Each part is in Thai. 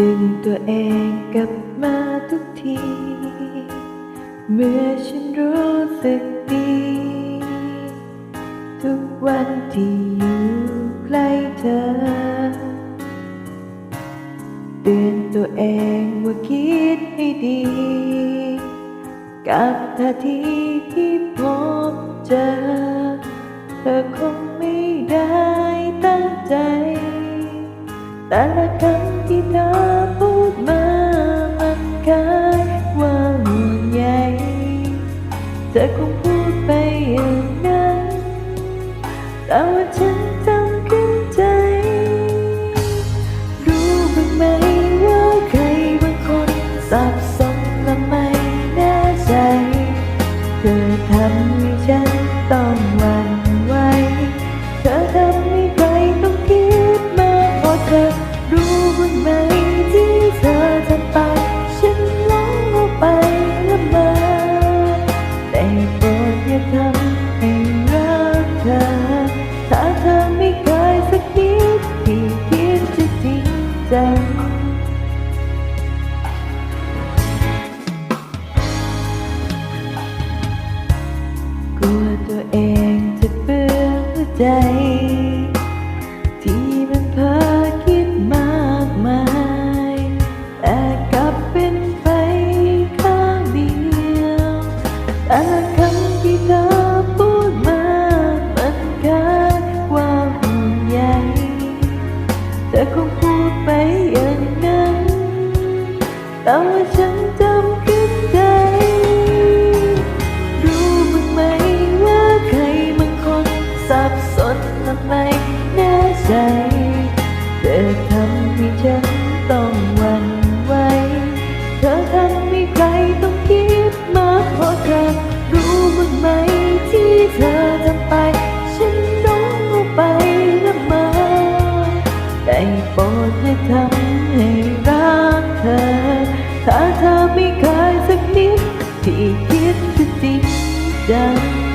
ดึงตัวเองกลับมาทุกที เมื่อฉันรู้สึกดี ทุกวันที่อยู่ใกล้เธอ เตือนตัวเองว่าคิดให้ดี กับท่าทีที่พบเจอ เธอคงไม่ได้ตั้งใจ แต่ละคำ ที่เธอพูดมามันคล้ายว่าห่วงใยเธอคงพูดไปอย่างนั้นแต่ว่าฉัน ใจ ที่มันเพ้อคิดมากมาย แต่กลับเป็นไปข้างเดียวแต่คำที่เธอพูดมามันคล้ายว่าห่วงใยเธอคงพูดไปอย่างนั้นแต่ว่าฉัน เธอทำให้ฉันต้องหวั่นไหวเธอทำให้ใครต้องคิดมากเพราะเธอรู้บ้างไหมที่เธอทำไป ฉันร้องเอาไปละมอได้โปรดอย่าทำให้รักเธอ ถ้าเธอไม่เคยสักนิดที่คิดจะจริงจัง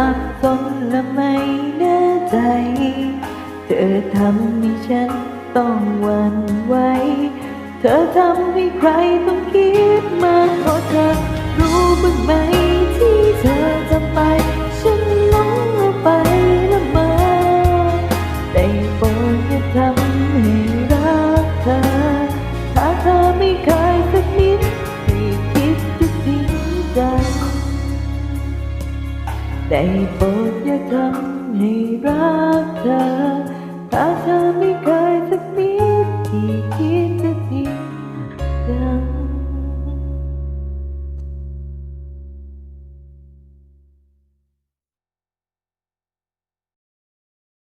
สับสนและไม่แน่ใจ เธอทำให้ฉันต้องหวั่นไหว เธอทำให้ใครต้องคิดมากเพราะเธอรู้บ้างไหม ได้โปรดอย่าทำให้รักเธอถ้าเธอไม่เคย